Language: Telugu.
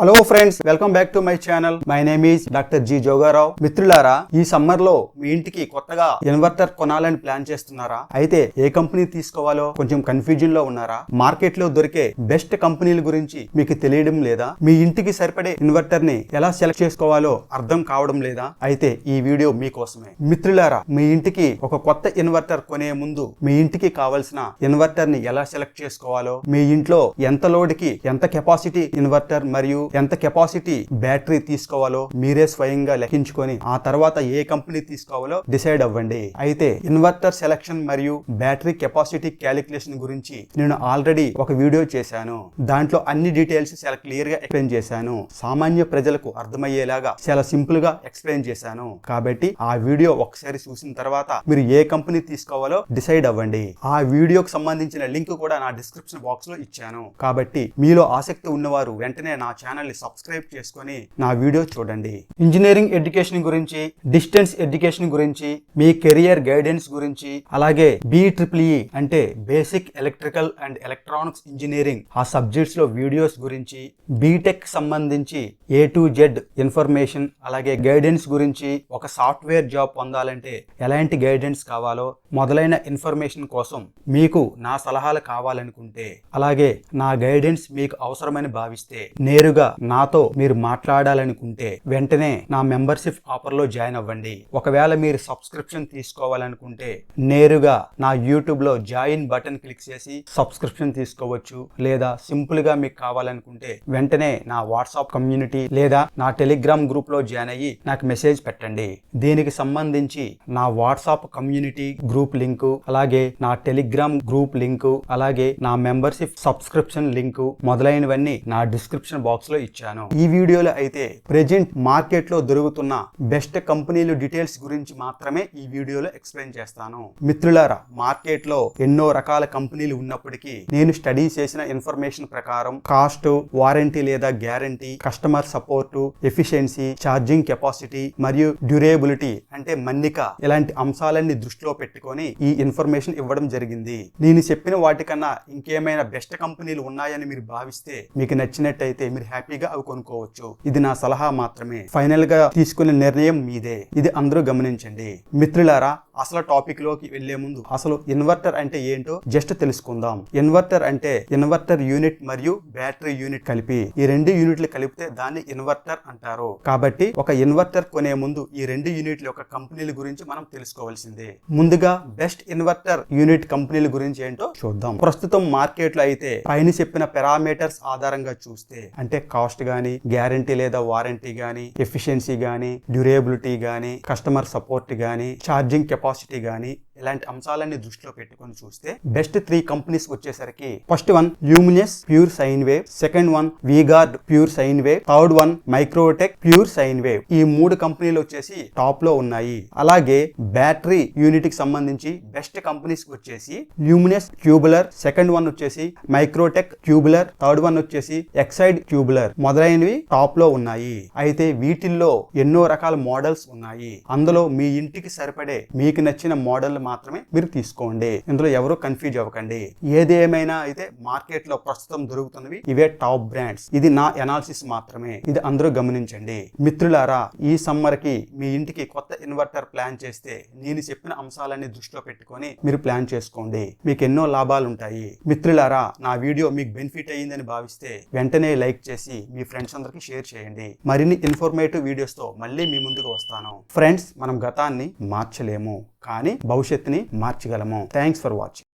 Hello friends welcome back to my channel my name is doctor G Jogarao మిత్రులారా ఈ సమ్మర్లో మీ ఇంటికి కొత్తగా ఇన్వర్టర్ కొనాలని ప్లాన్ చేస్తున్నారా? అయితే ఏ కంపెనీ తీసుకోవాలో కొంచెం కన్ఫ్యూజన్లో ఉన్నారా? మార్కెట్లో దొరికే బెస్ట్ కంపెనీల గురించి మీకు తెలియడం లేదా? మీ ఇంటికి సరిపడే ఇన్వర్టర్ని ఎలా సెలెక్ట్ చేసుకోవాలో అర్థం కావడం లేదా? అయితే ఈ వీడియో మీకోసమే. మిత్రులారా మీ ఇంటికి ఒక కొత్త ఇన్వర్టర్ కొనే ముందు మీ ఇంటికి కావలసిన ఇన్వర్టర్ని ఎలా సెలెక్ట్ చేసుకోవాలో? మీ ఇంట్లో ఎంత లోడ్కి ఎంత కెపాసిటీ ఇన్వర్టర్ మరియు ఎంత కెపాసిటీ బ్యాటరీ తీసుకోవాలో మీరే స్వయంగా లెక్కించుకొని ఆ తర్వాత ఏ కంపెనీ తీసుకోవాలో డిసైడ్ అవ్వండి. అయితే ఇన్వర్టర్ సెలక్షన్ మరియు బ్యాటరీ కెపాసిటీ క్యాలిక్యులేషన్ గురించి నేను ఆల్రెడీ ఒక వీడియో చేశాను. దాంట్లో అన్ని డీటెయిల్స్ చాలా క్లియర్గా ఎక్స్ప్లెయిన్ చేశాను. సామాన్య ప్రజలకు అర్థమయ్యేలాగా చాలా సింపుల్గా ఎక్స్ప్లెయిన్ చేశాను. కాబట్టి ఆ వీడియో ఒకసారి చూసిన తర్వాత మీరు ఏ కంపెనీ తీసుకోవాలో డిసైడ్ అవ్వండి. ఆ వీడియోకి సంబంధించిన లింక్ కూడా నా డిస్క్రిప్షన్ బాక్స్లో ఇచ్చాను. కాబట్టి మీలో ఆసక్తి ఉన్నవారు వెంటనే నా ఛానల్ ఛానల్ని సబ్స్క్రైబ్ చేసుకొని నా వీడియో చూడండి. ఇంజనీరింగ్ ఎడ్యుకేషన్ గురించి డిస్టెన్స్ ఎడ్యుకేషన్ గురించి మీ కెరియర్ గైడెన్స్ గురించి అలాగే బి ట్రిపుల్ అంటే basic electrical and electronics engineering ఆ సబ్జెక్ట్స్లో వీడియోస్ గురించి బీటెక్ సంబంధించి ఏ టు జెడ్ ఇన్ఫర్మేషన్ అలాగే గైడెన్స్ గురించి ఒక సాఫ్ట్వేర్ జాబ్ పొందాలంటే ఎలాంటి గైడెన్స్ కావాలో మొదలైన ఇన్ఫర్మేషన్ కోసం మీకు నా సలహాలు కావాలనుకుంటే అలాగే నా గైడెన్స్ మీకు అవసరమని భావిస్తే నేరుగా నాతో మీరు మాట్లాడాలనుకుంటే వెంటనే నా మెంబర్షిప్ ఆఫర్లో జాయిన్ అవ్వండి. ఒకవేళ మీరు సబ్స్క్రిప్షన్ తీసుకోవాలనుకుంటే నేరుగా నా యూట్యూబ్లో జాయిన్ బటన్ క్లిక్ చేసి సబ్స్క్రిప్షన్ తీసుకోవచ్చు. లేదా సింపుల్గా మీకు కావాలనుకుంటే వెంటనే నా వాట్సాప్ కమ్యూనిటీ లేదా నా టెలిగ్రామ్ గ్రూప్లో జాయిన్ అయ్యి నాకు మెసేజ్ పెట్టండి. దీనికి సంబంధించి నా వాట్సాప్ కమ్యూనిటీ గ్రూప్ లింకు అలాగే నా టెలిగ్రామ్ గ్రూప్ లింకు అలాగే నా మెంబర్షిప్ సబ్స్క్రిప్షన్ లింకు మొదలైనవన్నీ నా డిస్క్రిప్షన్ బాక్స్ లో ఇచ్చాను. ఈ వీడియోలో అయితే ప్రెజెంట్ మార్కెట్లో దొరుకుతున్న బెస్ట్ కంపెనీలు డీటెయిల్స్ గురించి మాత్రమే ఈ వీడియోలో ఎక్స్ప్లెయిన్ చేస్తాను. మిత్రులారా మార్కెట్లో ఎన్నో రకాల కంపెనీలు ఉన్నప్పటికీ నేను స్టడీ చేసిన ఇన్ఫర్మేషన్ ప్రకారం కాస్ట్ వారంటీ లేదా guarantee customer support efficiency charging capacity మరియు డ్యూరేబిలిటీ అంటే మన్నిక ఇలాంటి అంశాలన్నీ దృష్టిలో పెట్టుకొని ఈ ఇన్ఫర్మేషన్ ఇవ్వడం జరిగింది. నేను చెప్పిన వాటికన్నా ఇంకేమైనా బెస్ట్ కంపెనీలు ఉన్నాయని మీరు భావిస్తే మీకు నచ్చినట్టయితే మీరు హ్యాపీ హ్యాపీగా అవి కొనుక్కోవచ్చు. ఇది నా సలహా మాత్రమే. ఫైనల్గా తీసుకునే నిర్ణయం మీదే. ఇది అందరూ గమనించండి. మిత్రులారా అసలు టాపిక్లోకి వెళ్ళే ముందు అసలు ఇన్వర్టర్ అంటే ఏంటో జస్ట్ తెలుసుకుందాం. ఇన్వర్టర్ అంటే ఇన్వర్టర్ యూనిట్ మరియు బ్యాటరీ యూనిట్ కలిపి ఈ రెండు యూనిట్లు కలిపితే దాన్ని ఇన్వర్టర్ అంటారు. కాబట్టి ఒక ఇన్వర్టర్ కొనే ముందు ఈ రెండు యూనిట్ల యొక్క కంపెనీల గురించి మనం తెలుసుకోవాల్సిందే. ముందుగా బెస్ట్ ఇన్వర్టర్ యూనిట్ కంపెనీల గురించి ఏంటో చూద్దాం. ప్రస్తుతం మార్కెట్లో అయితే పైన చెప్పిన పారామీటర్స్ ఆధారంగా చూస్తే అంటే కాస్ట్ కానీ గ్యారంటీ లేదా వారంటీ కానీ ఎఫిషియన్సీ కానీ డ్యూరేబిలిటీ కానీ కస్టమర్ సపోర్ట్ కానీ ఛార్జింగ్ కెపాసిటీ కానీ ఇలాంటి అంశాలన్నీ దృష్టిలో పెట్టుకొని చూస్తే బెస్ట్ త్రీ కంపెనీస్ వచ్చేసరికి first one Luminous pure sine wave. Second one V-Guard pure sine wave. Third one Microtek pure sine wave. ఈ మూడు కంపెనీలు వచ్చేసి టాప్లో ఉన్నాయి. అలాగే బ్యాటరీ యూనిట్కి సంబంధించి బెస్ట్ కంపెనీస్ వచ్చేసి ల్యూమినస్ క్యూబులర్ సెకండ్ వన్ వచ్చేసి మైక్రోటెక్ క్యూబులర్ థర్డ్ వన్ వచ్చేసి ఎక్సైడ్ క్యూబులర్ మొదలైనవి టాప్లో ఉన్నాయి. అయితే వీటిల్లో ఎన్నో రకాల మోడల్స్ ఉన్నాయి. అందులో మీ ఇంటికి సరిపడే మీకు నచ్చిన మోడల్ మాత్రమే మీరు తీసుకోండి. ఇందులో ఎవరు కన్ఫ్యూజ్ అవ్వకండి. ఏదేమైనా అయితే మార్కెట్లో ప్రస్తుతం దొరుకుతున్నవి ఇవే టాప్ బ్రాండ్స్ ఇది నా ఎనాలిసిస్ మాత్రమే. ఇది అందరూ గమనించండి. మిత్రులారా ఈ సమ్మర్కి మీ ఇంటికి కొత్త ఇన్వర్టర్ ప్లాన్ చేస్తే నేను చెప్పిన అంశాలన్నీ దృష్టిలో పెట్టుకొని మీరు ప్లాన్ చేసుకోండి. మీకు ఎన్నో లాభాలు ఉంటాయి. మిత్రులారా నా వీడియో మీకు బెనిఫిట్ అయ్యిందని భావిస్తే వెంటనే లైక్ చేసి మీ ఫ్రెండ్స్ అందరికి షేర్ చేయండి. మరిన్ని ఇన్ఫర్మేటివ్ వీడియోస్తో మళ్ళీ మీ ముందుకు వస్తాను. ఫ్రెండ్స్ మనం గతాన్ని మార్చలేము. కానీ భవిష్యత్ భవిష్యత్తుని మార్చగలము. Thanks for watching